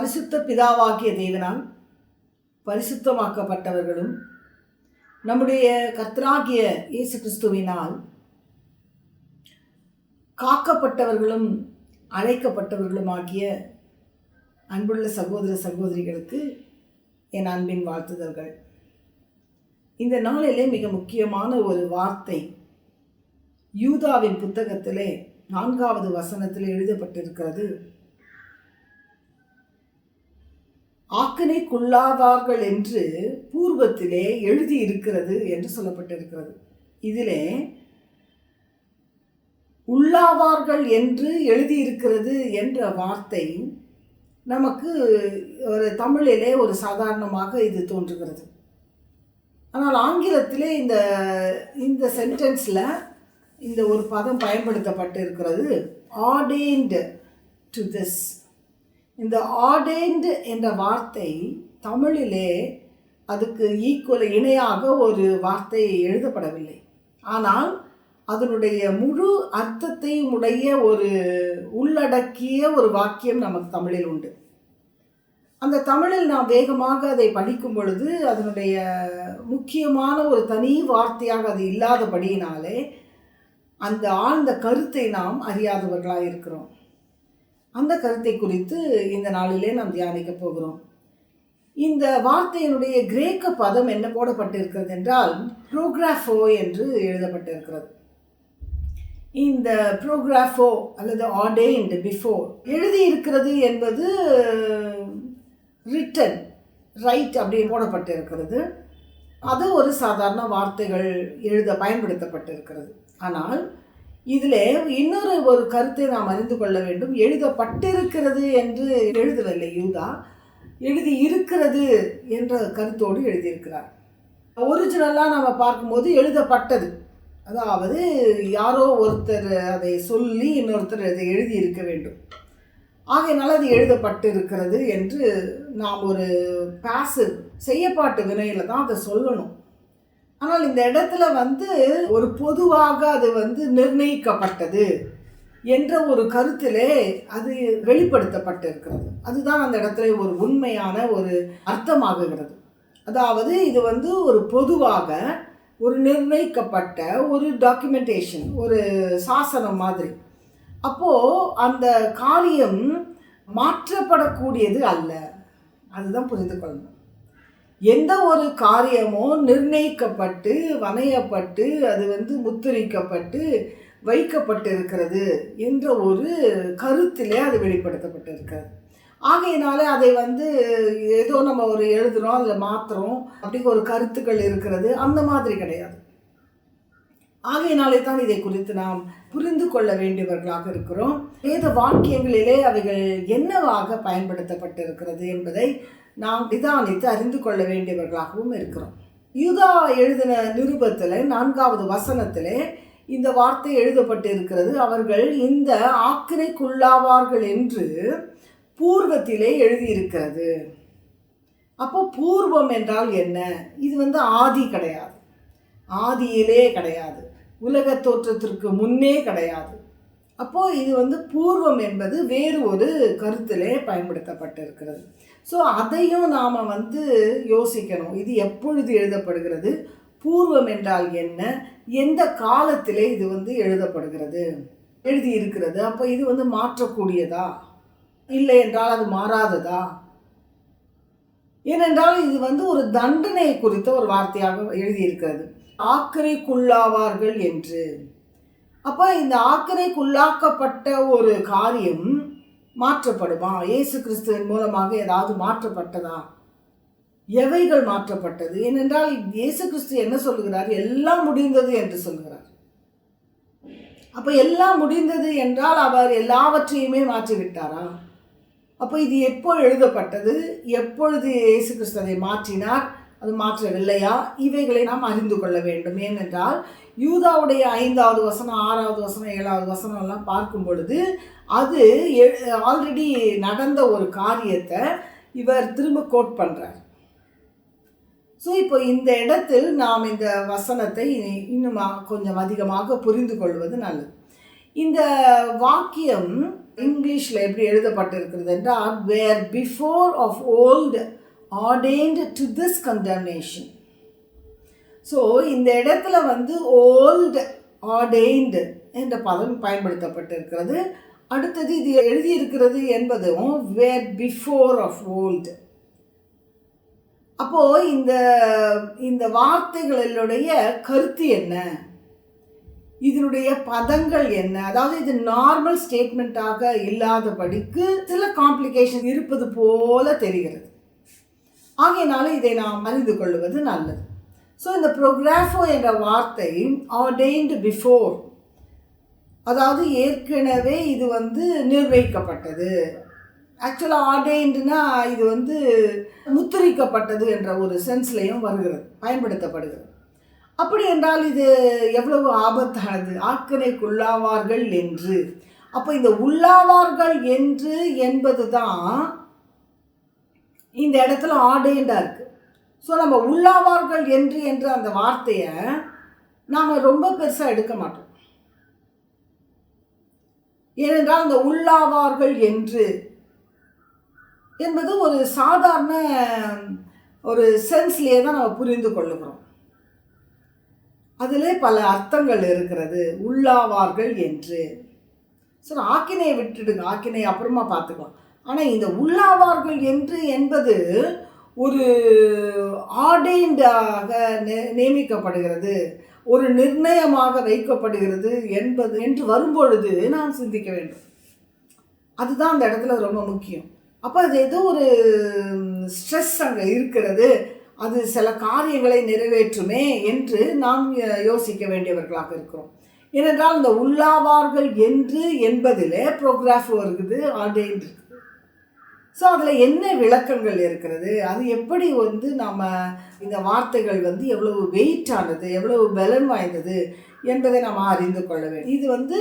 பரிசுத்த பிதாவாகிய தேவனால் பரிசுத்தமாக்கப்பட்டவர்களும் நம்முடைய கர்த்தராகிய இயேசு கிறிஸ்துவினால் காக்கப்பட்டவர்களும் அழைக்கப்பட்டவர்களுமாகிய அன்புள்ள சகோதர சகோதரிகளுக்கு என் அன்பின் வாழ்த்துதல்கள். இந்த நாளிலே மிக முக்கியமான ஒரு வார்த்தை யூதாவின் புத்தகத்திலே நான்காவது வசனத்தில் எழுதப்பட்டிருக்கிறது. ஆக்கினைக்குள்ளாவார்கள் என்று பூர்வத்திலே எழுதியிருக்கிறது என்று சொல்லப்பட்டிருக்கிறது. இதிலே உள்ளாவார்கள் என்று எழுதியிருக்கிறது என்ற வார்த்தை நமக்கு ஒரு தமிழிலே ஒரு சாதாரணமாக இது தோன்றுகிறது. ஆனால் ஆங்கிலத்திலே இந்த இந்த சென்டென்ஸில் இந்த ஒரு பதம் பயன்படுத்தப்பட்டு இருக்கிறது ஆடேண்ட் டு திஸ். இந்த ஆர்டேண்டு என்ற வார்த்தை தமிழிலே அதுக்கு ஈக்குவல் இணையாக ஒரு வார்த்தை எழுதப்படவில்லை. ஆனால் அதனுடைய முழு அர்த்தத்தையும் உடைய ஒரு உள்ளடக்கிய ஒரு வாக்கியம் நமக்கு தமிழில் உண்டு. அந்த தமிழில் நாம் வேகமாக அதை படிக்கும் பொழுது அதனுடைய முக்கியமான ஒரு தனி வார்த்தையாக அது இல்லாதபடியினாலே அந்த ஆழ்ந்த கருத்தை நாம் அறியாதவர்களாக இருக்கிறோம் அந்த கருத்தை குறித்து இந்த நாளிலே நாம் தியானிக்க போகிறோம். இந்த வார்த்தையினுடைய கிரேக்க பதம் என்ன போடப்பட்டிருக்கிறது என்றால் ப்ரோக்ராஃபோ என்று எழுதப்பட்டிருக்கிறது. இந்த ப்ரோக்ராஃபோ அல்லது ஆர்டேன்டு பிஃபோர் எழுதியிருக்கிறது என்பது ரிட்டன் ரைட் அப்படின்னு போடப்பட்டிருக்கிறது. அது ஒரு சாதாரண வார்த்தைகள் எழுத பயன்படுத்தப்பட்டிருக்கிறது. ஆனால் இதில் இன்னொரு ஒரு கருத்தை நாம் அறிந்து கொள்ள வேண்டும். எழுதப்பட்டிருக்கிறது என்று எழுதவில்லை யூதா. எழுதி இருக்கிறது என்ற கருத்தோடு எழுதியிருக்கிறார். ஒரிஜினலாக நம்ம பார்க்கும்போது எழுதப்பட்டது. அதாவது யாரோ ஒருத்தர் அதை சொல்லி இன்னொருத்தர் அதை எழுதி இருக்க வேண்டும். ஆகையினால் அது எழுதப்பட்டிருக்கிறது என்று நாம் ஒரு பேசு செய்யப்பாட்டு வினையில் தான் அதை சொல்லணும். ஆனால் இந்த இடத்துல வந்து ஒரு பொதுவாக அது வந்து நிர்ணயிக்கப்பட்டது என்ற ஒரு கருத்திலே அது வெளிப்படுத்தப்பட்டிருக்கிறது. அதுதான் அந்த இடத்துல ஒரு உண்மையான ஒரு அர்த்தமாகுகிறது. அதாவது இது வந்து ஒரு பொதுவாக ஒரு நிர்ணயிக்கப்பட்ட ஒரு டாக்குமெண்டேஷன் ஒரு சாசனம் மாதிரி. அப்போது அந்த காரியம் மாற்றப்படக்கூடியது அல்ல. அதுதான் புரிந்து கொள்ளணும். எந்த ஒரு காரியமும் நிர்ணயிக்கப்பட்டு வணையப்பட்டு அது வந்து முத்திரிக்கப்பட்டு வைக்கப்பட்டிருக்கிறது என்ற ஒரு கருத்திலே அது வெளிப்படுத்தப்பட்டிருக்கிறது. ஆகையினால அதை வந்து ஏதோ நம்ம ஒரு எழுதுகிறோம் அதில் மாத்திரம் அப்படி ஒரு கருத்துக்கள் இருக்கிறது அந்த மாதிரி கிடையாது. ஆகையினாலே தான் இதை குறித்து நாம் புரிந்து கொள்ள வேண்டியவர்களாக இருக்கிறோம். வேத வாக்கியங்களிலே அவைகள் என்னவாக பயன்படுத்தப்பட்டிருக்கிறது என்பதை நாம் நிதானித்து அறிந்து கொள்ள வேண்டியவர்களாகவும் இருக்கிறோம். யூதா எழுதின நிருபத்தில் நான்காவது வசனத்திலே இந்த வார்த்தை எழுதப்பட்டு இருக்கிறது அவர்கள் இந்த ஆக்கிரைக்குள்ளாவார்கள் என்று பூர்வத்திலே எழுதியிருக்கிறது. அப்போ பூர்வம் என்றால் என்ன? இது வந்து ஆதி கிடையாது. ஆதியிலே கிடையாது. உலக தோற்றத்திற்கு முன்னே கிடையாது. அப்போது இது வந்து பூர்வம் என்பது வேறு ஒரு கருத்திலே பயன்படுத்தப்பட்டிருக்கிறது. ஸோ அதையும் நாம் வந்து யோசிக்கணும். இது எப்பொழுது எழுதப்படுகிறது? பூர்வம் என்றால் என்ன? எந்த காலத்திலே இது வந்து எழுதப்படுகிறது? எழுதி இருக்கிறது அப்போ இது வந்து மாற்றக்கூடியதா? இல்லை என்றால் அது மாறாததா? ஏனென்றால் இது வந்து ஒரு தண்டனை குறித்த ஒரு வார்த்தையாக எழுதியிருக்கிறது. ஆக்கரைக்குள்ளாவார்கள் என்று. அப்போ இந்த ஆக்கரைக்குள்ளாக்கப்பட்ட ஒரு காரியம் மாற்றப்படுமா? இயேசு கிறிஸ்துவின் மூலமாக ஏதாவது மாற்றப்பட்டதா? எவைகள் மாற்றப்பட்டது? ஏனென்றால் இயேசு கிறிஸ்து என்ன சொல்லுகிறார்? எல்லாம் முடிந்தது என்று சொல்கிறார் அப்போ எல்லாம் முடிந்தது என்றால் அவர் எல்லாவற்றையுமே மாற்றிவிட்டாரா? அப்போ இது எப்போ எழுதப்பட்டது? எப்பொழுது இயேசு கிறிஸ்து அதை மாற்றினார்? அது மாற்றவில்லையா? இவைகளை நாம் அறிந்து கொள்ள வேண்டும். ஏனென்றால் யூதாவுடைய ஐந்தாவது வசனம் ஆறாவது வசனம் ஏழாவது வசனம் எல்லாம் பார்க்கும் பொழுது அது ஆல்ரெடி நடந்த ஒரு காரியத்தை இவர் திரும்ப கோட் பண்ணுறார் ஸோ இப்போ இந்த இடத்தில் நாம் இந்த வசனத்தை இன்னும் கொஞ்சம் அதிகமாக புரிந்து கொள்வது நல்லது. இந்த வாக்கியம் இங்கிலீஷில் எப்படி எழுதப்பட்டிருக்கிறது என்றால் where before of old ordained to this condemnation so இந்த இடத்துல வந்து ஓல்டு ஆர்டெய்ண்டு என்ற பதம் பயன்படுத்தப்பட்டிருக்கிறது. அடுத்தது இது எழுதியிருக்கிறது என்பதும் வேர் பிஃபோர் ஆஃப் ஓல்டு அப்போது இந்த இந்த வார்த்தைகளுடைய கருத்து என்ன? இதனுடைய பதங்கள் என்ன? அதாவது இது நார்மல் ஸ்டேட்மெண்ட்டாக இல்லாதபடிக்கு சில காம்ப்ளிகேஷன் இருப்பது போல தெரிகிறது. ஆகையினால இதை நாம் அறிந்து கொள்வது நல்லது. ஸோ இந்த ப்ரோக்ராஃபோ என்ற வார்த்தை ஆர்டெயின்டு பிஃபோர் அதாவது ஏற்கனவே இது வந்து நிர்வகிக்கப்பட்டது. ஆக்சுவலாக ஆர்டெயின்டுனா இது வந்து முத்திரிக்கப்பட்டது என்ற ஒரு சென்ஸ்லையும் வருகிறது பயன்படுத்தப்படுகிறது. அப்படி என்றால் இது எவ்வளவு ஆபத்தானது? ஆக்கனைக்குள்ளாவார்கள் என்று. அப்போ இந்த உள்ளாவார்கள் என்று என்பது தான் இந்த இடத்துல ஆடேண்டாக இருக்குது ஸோ நம்ம உள்ளாவார்கள் என்று என்ற அந்த வார்த்தையை நாம் ரொம்ப பெருசாக எடுக்க மாட்டோம். ஏனென்றால் அந்த உள்ளாவார்கள் என்று என்பது ஒரு சாதாரண ஒரு சென்ஸ்லேயே தான் நம்ம புரிந்து கொள்ளுகிறோம். அதிலே பல அர்த்தங்கள் இருக்கிறது. உள்ளாவார்கள் என்று. சரி ஆக்கினையை விட்டுடுங்க. ஆக்கினை அப்புறமா பார்த்துக்கலாம். ஆனால் இந்த உள்ளாவார்கள் என்று என்பது ஒரு ஆர்டெயின்டாக நியமிக்கப்படுகிறது. ஒரு நிர்ணயமாக வைக்கப்படுகிறது என்பது என்று வரும்பொழுது நாம் சிந்திக்க வேண்டும். அதுதான் அந்த இடத்துல ரொம்ப முக்கியம். அப்போ அது ஏதோ ஒரு ஸ்ட்ரெஸ் அங்கே இருக்கிறது. அது சில காரியங்களை நிறைவேற்றுமே என்று நாம் யோசிக்க வேண்டியவர்களாக இருக்கிறோம். ஏனென்றால் இந்த உள்ளாவார்கள் என்று என்பதிலே ப்ரோக்ராஃப் வருகிறது ஆர்டெயின் இருக்குது ஸோ அதில் என்ன விளக்கங்கள் இருக்கிறது? அது எப்படி வந்து நாம் இந்த வார்த்தைகள் வந்து எவ்வளவு வெயிட்டானது எவ்வளவு பலன் வாய்ந்தது என்பதை நாம் அறிந்து கொள்ள வேண்டும். இது வந்து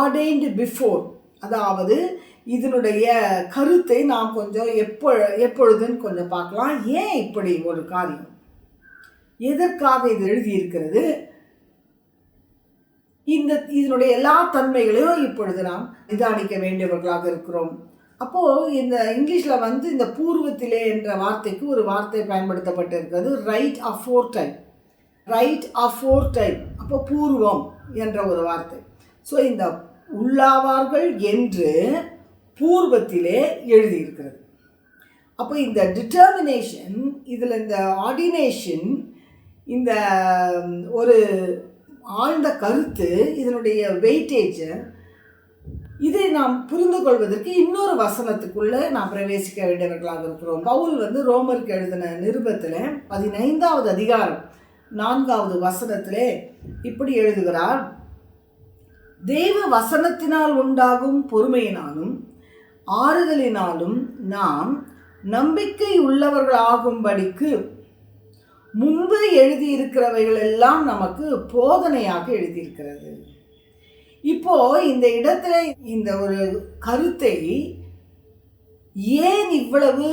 ஆர்டெயின்டு பிஃபோர் அதாவது இதனுடைய கருத்தை நாம் கொஞ்சம் எப்போ எப்பொழுதுன்னு கொஞ்சம் பார்க்கலாம். ஏன் இப்படி ஒரு காரியம்? எதற்காக இது எழுதியிருக்கிறது? இந்த இதனுடைய எல்லா தன்மைகளையும் இப்பொழுது நாம் நிதானிக்க வேண்டியவர்களாக இருக்கிறோம். அப்போது இந்த இங்கிலீஷில் வந்து இந்த பூர்வத்திலே என்ற வார்த்தைக்கு ஒரு வார்த்தை பயன்படுத்தப்பட்டிருக்கிறது right afore time right afore time அப்போ பூர்வம் என்ற ஒரு வார்த்தை. ஸோ இந்த உள்ளாவார்கள் என்று பூர்வத்திலே எழுதியிருக்கிறது. அப்போ இந்த டிட்டர்மினேஷன் இதில் இந்த ஆர்டினேஷன் இந்த ஒரு ஆழ்ந்த கருத்து இதனுடைய வெயிட்டேஜை இதை நாம் புரிந்து கொள்வதற்கு இன்னொரு வசனத்துக்குள்ளே நாம் பிரவேசிக்க வேண்டியவர்களாக இருக்கிறோம். பவுல் வந்து ரோமருக்கு எழுதின நிருபத்தில் பதினைந்தாவது அதிகாரம் நான்காவது வசனத்திலே இப்படி எழுதுகிறார். தேவ வசனத்தினால் உண்டாகும் பொறுமையினாலும் ஆறுதலினாலும் நாம் நம்பிக்கை உள்ளவர்களாகும்படிக்கு முன்பு எழுதியிருக்கிறவைகள் எல்லாம் நமக்கு போதனையாக எழுதியிருக்கிறது. இப்போ இந்த இடத்துல இந்த ஒரு கருத்தை ஏன் இவ்வளவு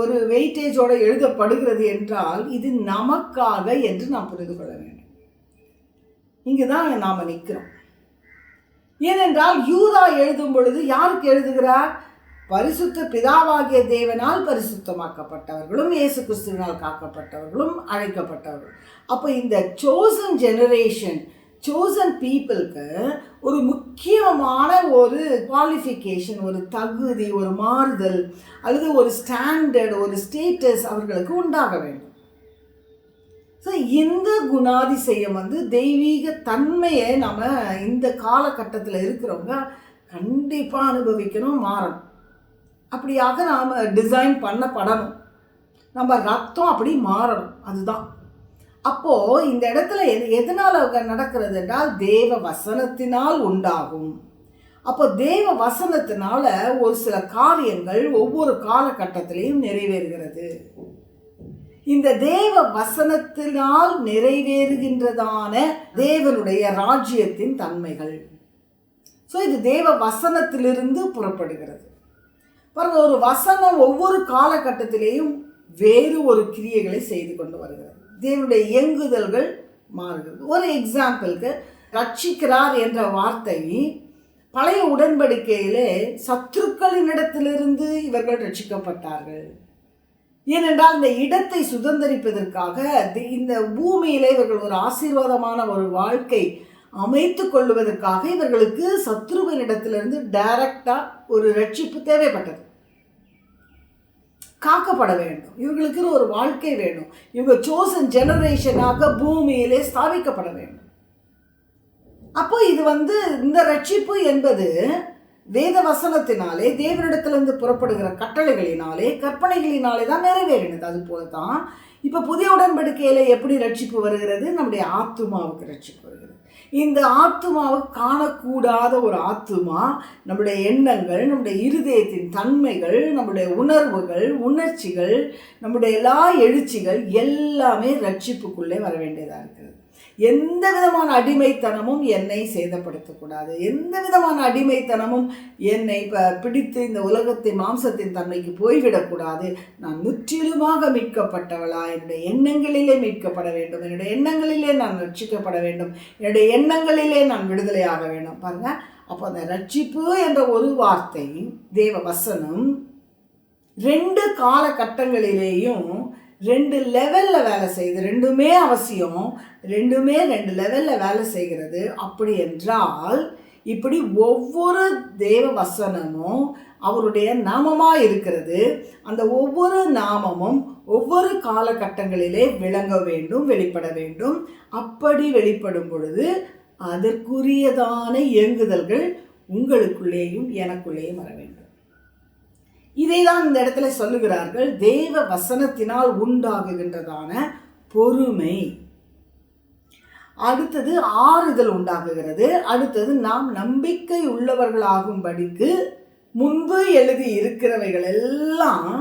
ஒரு வெயிட்டேஜோடு எழுதப்படுகிறது என்றால் இது நமக்காக என்று நாம் புரிந்து கொள்ள வேண்டும். இங்கே தான் நாம் நிற்கிறோம் ஏனென்றால் யூதா எழுதும் பொழுது யாருக்கு எழுதுகிறார்? பரிசுத்த பிதாவாகிய தேவனால் பரிசுத்தமாக்கப்பட்டவர்களும் இயேசு கிறிஸ்துவினால் காக்கப்பட்டவர்களும் அழைக்கப்பட்டவர்கள். அப்போ இந்த சோசன் ஜெனரேஷன் சோசன் பீப்புளுக்கு ஒரு முக்கியமான ஒரு குவாலிஃபிகேஷன் ஒரு தகுதி ஒரு மாறுதல் அல்லது ஒரு ஸ்டாண்டர்ட் ஒரு ஸ்டேட்டஸ் அவர்களுக்கு உண்டாக வேண்டும். ஸோ இந்த குணாதிசயம் வந்து தெய்வீக தன்மையை நம்ம இந்த காலகட்டத்தில் இருக்கிறவங்க கண்டிப்பாக அனுபவிக்கணும் மாறணும். அப்படியாக நாம் டிசைன் பண்ணப்படணும். நம்ம ரத்தம் அப்படி மாறணும். அதுதான். அப்போது இந்த இடத்துல எது எதனால் நடக்கிறது என்றால் தேவ வசனத்தினால் உண்டாகும். அப்போ தேவ வசனத்தினால ஒரு சில காரியங்கள் ஒவ்வொரு காலகட்டத்திலையும் நிறைவேறுகிறது. இந்த தேவ வசனத்தினால் நிறைவேறுகின்றதான தேவனுடைய ராஜ்யத்தின் தன்மைகள். ஸோ இது தேவ வசனத்திலிருந்து புறப்படுகிறது. பாருங்க ஒரு வசனம் ஒவ்வொரு காலகட்டத்திலேயும் வேறு ஒரு கிரியைகளை செய்து கொண்டு வருகிறது. தேவனுடைய இயங்குதல்கள் மாறுகிறது. ஒரு எக்ஸாம்பிளுக்கு ரட்சிக்கிறார் என்ற வார்த்தை பழைய உடன்படிக்கையிலே சத்துருக்களினிடத்திலிருந்து இவர்கள் ரட்சிக்கப்பட்டார்கள். ஏனென்றால் இந்த இடத்தை சுதந்திரிப்பதற்காக தி- இந்த பூமியிலே இவர்கள் ஒரு ஆசீர்வாதமான ஒரு வாழ்க்கை அமைத்து கொள்வதற்காக இவர்களுக்கு சத்ருவனிடத்திலிருந்து டைரக்டாக ஒரு ரட்சிப்பு தேவைப்பட்டது. காக்கப்பட வேண்டும். இவங்களுக்குன்னு ஒரு வாழ்க்கை வேணும். இவங்க சோசன் ஜெனரேஷனாக பூமியிலே ஸ்தாபிக்கப்பட வேண்டும். அப்போ இது வந்து இந்த ரட்சிப்பு என்பது வேத வசனத்தினாலே தேவனிடத்திலிருந்து புறப்படுகிற கட்டளைகளினாலே கற்பனைகளினாலே தான் நிறைவேறினது. அது போல தான் இப்போ புதிய உடன்படிக்கையில் எப்படி ரட்சிப்பு வருகிறது? நம்முடைய ஆத்துமாவுக்கு ரட்சிப்பு வருகிறது. இந்த ஆத்மாவை காணக்கூடாத ஒரு ஆத்துமா நம்முடைய எண்ணங்கள் நம்முடைய இருதயத்தின் தன்மைகள் நம்முடைய உணர்வுகள் உணர்ச்சிகள் நம்முடைய எல்லா எழுச்சிகள் எல்லாமே ரட்சிப்புக்குள்ளே வர வேண்டியதாக இருக்கிறது எந்த விதமான அடிமைத்தனமும் என்னை சேதப்படுத்தக்கூடாது. எந்த விதமான அடிமைத்தனமும் என்னை இப்போ பிடித்து இந்த உலகத்தின் மாம்சத்தின் தன்மைக்கு போய்விடக்கூடாது. நான் முற்றிலுமாக மீட்கப்பட்டவளா? என்னுடைய எண்ணங்களிலே மீட்கப்பட வேண்டும். என்னுடைய எண்ணங்களிலே நான் ரட்சிக்கப்பட வேண்டும். என்னுடைய எண்ணங்களிலே நான் விடுதலையாக வேண்டும். பாருங்க. அப்போ அந்த ரட்சிப்பு என்ற ஒரு வார்த்தை தேவ வசனம் ரெண்டு காலகட்டங்களிலேயும் ரெண்டு லெவலில் வேலை செய்யுது ரெண்டுமே அவசியம். ரெண்டுமே ரெண்டு லெவலில் வேலை செய்கிறது. அப்படி என்றால் இப்படி ஒவ்வொரு தேவ வசனமும் அவருடைய நாமமாக இருக்கிறது. அந்த ஒவ்வொரு நாமமும் ஒவ்வொரு காலகட்டங்களிலே விளங்க வேண்டும் வெளிப்பட வேண்டும். அப்படி வெளிப்படும் பொழுது அதற்குரியதான இயங்குதல்கள் உங்களுக்குள்ளேயும் எனக்குள்ளேயும் வர வேண்டும். இதைதான் இந்த இடத்துல சொல்லுகிறார்கள். தேவ வசனத்தினால் உண்டாகுகின்றதான பொறுமை. அடுத்தது ஆறுதல் உண்டாகுகிறது. அடுத்தது நாம் நம்பிக்கை உள்ளவர்களாகும்படிக்கு முன்பு எழுதி இருக்கிறவைகள் எல்லாம்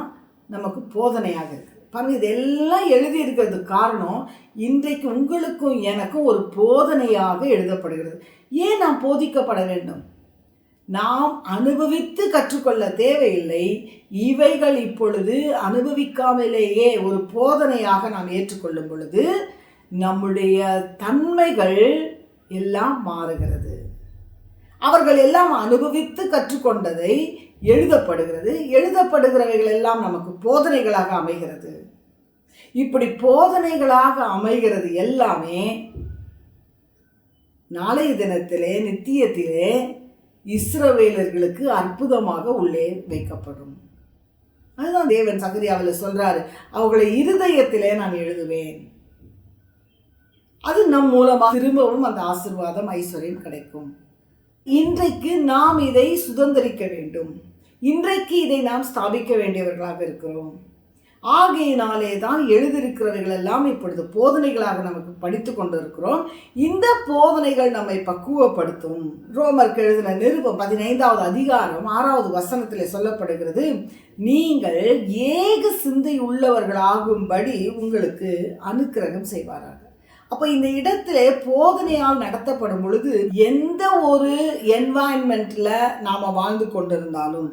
நமக்கு போதனையாக இருக்குது பாருங்க இதெல்லாம் எழுதி இருக்கிறது காரணம் இன்றைக்கு உங்களுக்கும் எனக்கும் ஒரு போதனையாக எழுதப்படுகிறது. ஏன் நாம் போதிக்கப்பட வேண்டும்? நாம் அனுபவித்து கற்றுக்கொள்ள தேவையில்லை. இவைகள் இப்பொழுது அனுபவிக்காமலேயே ஒரு போதனையாக நாம் ஏற்றுக்கொள்ளும் பொழுது நம்முடைய தன்மைகள் எல்லாம் மாறுகிறது. அவர்கள் எல்லாம் அனுபவித்து கற்றுக்கொண்டதை எழுதப்படுகிறது. எழுதப்படுகிறவைகள் எல்லாம் நமக்கு போதனைகளாக அமைகிறது. இப்படி போதனைகளாக அமைகிறது எல்லாமே நாளைய தினத்திலே நித்தியத்திலே இஸ்ரவேலர்களுக்கு அற்புதமாக உள்ளே வைக்கப்படும். அதுதான் தேவன் சகரியாவில் சொல்கிறாரு அவர்களை இருதயத்திலே நான் எழுதுவேன். அது நம் மூலமாக திரும்பவும் அந்த ஆசிர்வாதம் ஐஸ்வர்யம் கிடைக்கும். இன்றைக்கு நாம் இதை சுதந்திரிக்க வேண்டும். இன்றைக்கு இதை நாம் ஸ்தாபிக்க வேண்டியவர்களாக இருக்கிறோம். ஆகையினாலே தான் எழுதியிருக்கிறவைகள் எல்லாம் இப்பொழுது போதனைகளாக நமக்கு படித்து கொண்டிருக்கிறோம். இந்த போதனைகள் நம்மை பக்குவப்படுத்தும். ரோமருக்கு எழுதின நிருபம் பதினைந்தாவது அதிகாரம் ஆறாவது வசனத்திலே சொல்லப்படுகிறது நீங்கள் ஏக சிந்தை உள்ளவர்களாகும்படி உங்களுக்கு அனுக்கிரகம் செய்வாராக. அப்போ இந்த இடத்துல போதனையால் நடத்தப்படும் பொழுது எந்த ஒரு என்வாயன்மெண்ட்டில் நாம் வாழ்ந்து கொண்டிருந்தாலும்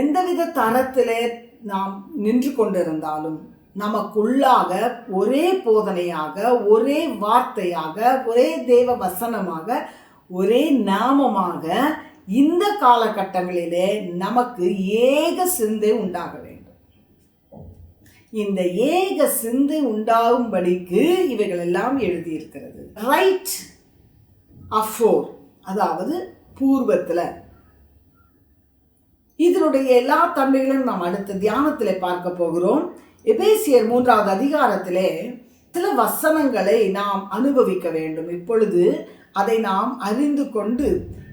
எந்தவித தரத்திலே நாம் நின்று கொண்டிருந்தாலும் நமக்குள்ளாக ஒரே போதனையாக ஒரே வார்த்தையாக ஒரே தேவ வசனமாக ஒரே நாமமாக இந்த காலகட்டங்களிலே நமக்கு ஏக சிந்தை உண்டாக வேண்டும். இந்த ஏக சிந்தை உண்டாகும்படிக்கு இவைகள் எல்லாம் எழுதியிருக்கிறது ரைட் அஃபோர் அதாவது பூர்வத்தில். இதனுடைய எல்லா தன்மைகளும் நாம் அடுத்த தியானத்தில் பார்க்க போகிறோம். எபேசியர் மூன்றாவது அதிகாரத்திலே சில வசனங்களை நாம் அனுபவிக்க வேண்டும். இப்பொழுது அதை நாம் அறிந்து கொண்டு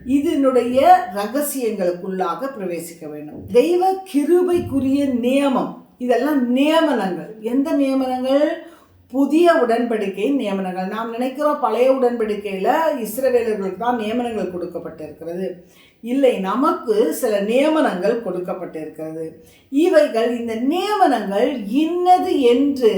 இதனுடைய ரகசியங்களுக்குள்ளாக பிரவேசிக்க வேண்டும். தெய்வ கிருபைக்குரிய நியமம் இதெல்லாம் நியமனங்கள். எந்த நியமனங்கள்? புதிய உடன்படிக்கை நியமனங்கள். நாம் நினைக்கிறோம் பழைய உடன்படிக்கையில் இஸ்ரவேலர்களுக்கு தான் நியமனங்கள் கொடுக்கப்பட்டிருக்கிறது. இல்லை நமக்கு சில நியமனங்கள் கொடுக்கப்பட்டிருக்கிறது. இவைகள் இந்த நியமனங்கள் இன்னது என்று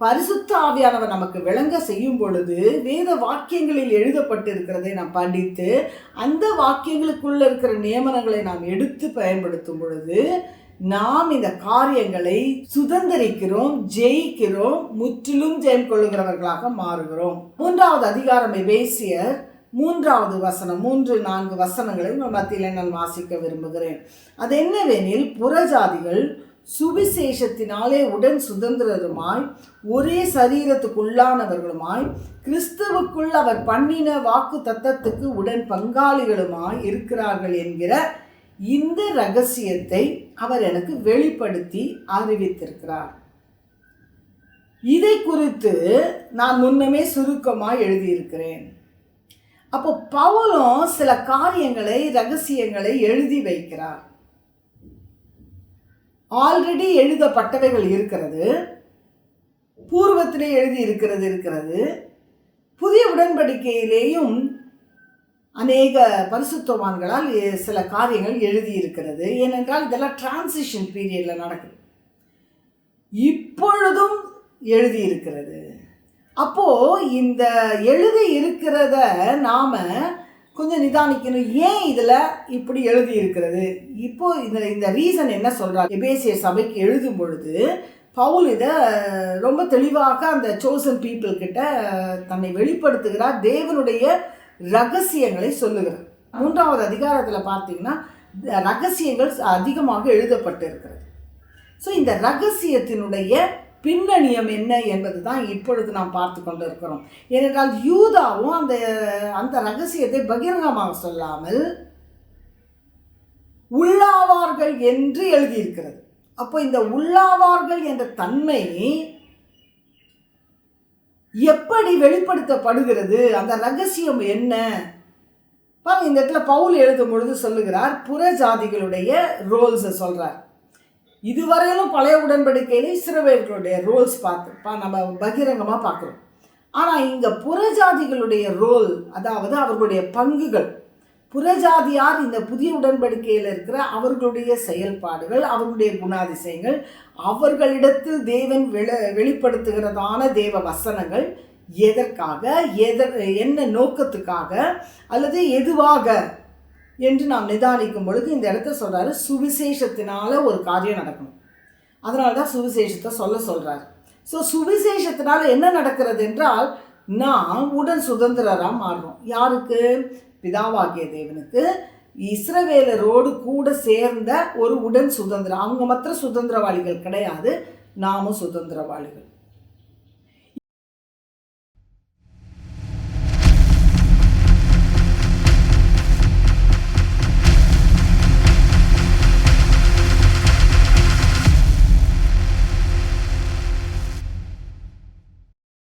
பரிசுத்த ஆவியானவர் நமக்கு விளங்க செய்யும் பொழுது வேத வாக்கியங்களில் எழுதப்பட்டிருக்கிறதை நாம் படித்து அந்த வாக்கியங்களுக்குள்ள இருக்கிற நியமனங்களை நாம் எடுத்து பயன்படுத்தும் பொழுது நாம் இந்த காரியங்களை சுதந்திரிக்கிறோம் ஜெயிக்கிறோம் முற்றிலும் ஜெயம் கொள்ளுகிறவர்களாக மாறுகிறோம். மூன்றாவது அதிகாரம் பேசிய மூன்றாவது வசனம் மூன்று நான்கு வசனங்களை உங்கள் மத்தியில் நான் வாசிக்க விரும்புகிறேன். அது என்னவெனில் புறஜாதிகள் சுவிசேஷத்தினாலே உடன் சுதந்திரருமாய் ஒரே சரீரத்துக்குள்ளானவர்களுமாய் கிறிஸ்துவுக்குள் அவர் பண்ணின வாக்கு தத்தத்துக்கு உடன் பங்காளிகளுமாய் இருக்கிறார்கள் என்கிற இந்த ரகசியத்தை அவர் எனக்கு வெளிப்படுத்தி அறிவித்திருக்கிறார். இதை குறித்து நான் முன்னமே சுருக்கமாக எழுதியிருக்கிறேன். அப்போ பவுலும் சில காரியங்களை ரகசியங்களை எழுதி வைக்கிறார். ஆல்ரெடி எழுதப்பட்டவைகள் இருக்கிறது. பூர்வத்திலே எழுதி இருக்கிறது இருக்கிறது. புதிய உடன்படிக்கையிலேயும் அநேக பரிசுத்தவான்களால் சில காரியங்கள் எழுதி இருக்கிறது ஏனென்றால் இதெல்லாம் டிரான்சிஷன் பீரியடில் நடக்குது. இப்பொழுதும் எழுதியிருக்கிறது. அப்போது இந்த எழுதி இருக்கிறத நாம் கொஞ்சம் நிதானிக்கணும். ஏன் இதில் இப்படி எழுதி இருக்கிறது இப்போ இந்த இந்த ரீசன் என்ன சொல்கிறார் எபேசிய சபைக்கு எழுதும் பொழுது பவுல் இதை ரொம்ப தெளிவாக அந்த சோசன் பீப்புள்கிட்ட தன்னை வெளிப்படுத்துகிறார். தேவனுடைய ரகசியங்களை சொல்லுகிறார் மூன்றாவது அதிகாரத்தில் பார்த்தீங்கன்னா ரகசியங்கள் அதிகமாக எழுதப்பட்டு இருக்கிறது ஸோ இந்த ரகசியத்தினுடைய பின்னணியம் என்ன என்பது தான் இப்பொழுது நாம் பார்த்து கொண்டு இருக்கிறோம் ஏனென்றால் யூதாவும் அந்த அந்த ரகசியத்தை பகிரங்கமாக சொல்லாமல் உள்ளாவார்கள் என்று எழுதியிருக்கிறது. அப்போ இந்த உள்ளாவார்கள் என்ற தன்மை எப்படி வெளிப்படுத்தப்படுகிறது? அந்த ரகசியம் என்ன? பாருங்க இந்த இடத்துல பவுல் எழுதும் பொழுது சொல்லுகிறார் புற ஜாதிகளுடைய ரோல்ஸை சொல்கிறார் இதுவரையிலும் பழைய உடன்படிக்கையில் இஸ்ரவேல்களுடைய ரோல்ஸ் பார்த்து பா நம்ம பகிரங்கமாக பார்க்குறோம். ஆனால் இங்கே புறஜாதிகளுடைய ரோல் அதாவது அவர்களுடைய பங்குகள் புறஜாதியார் இந்த புதிய உடன்படிக்கையில் இருக்கிற அவர்களுடைய செயல்பாடுகள் அவர்களுடைய குணாதிசயங்கள் அவர்களிடத்தில் தேவன் வெளி வெளிப்படுத்துகிறதான தேவ வசனங்கள் எதற்காக எதர் என்ன நோக்கத்துக்காக அல்லது எதுவாக என்று நாம் நிதானிக்கும் பொழுது இந்த இடத்த சொல்கிறார் சுவிசேஷத்தினால ஒரு காரியம் நடக்கணும். அதனால தான் சுவிசேஷத்தை சொல்ல சொல்கிறார் ஸோ சுவிசேஷத்தினால் என்ன நடக்கிறது என்றால் நாம் உடன் சுதந்திரராக மாறுறோம் யாருக்கு? பிதாவாகிய தேவனுக்கு இஸ்ரவேலரோடு கூட சேர்ந்த ஒரு உடன் சுதந்திரம். அவங்க மாத்திரம் சுதந்திரவாளிகள் கிடையாது நாமும் சுதந்திரவாளிகள்.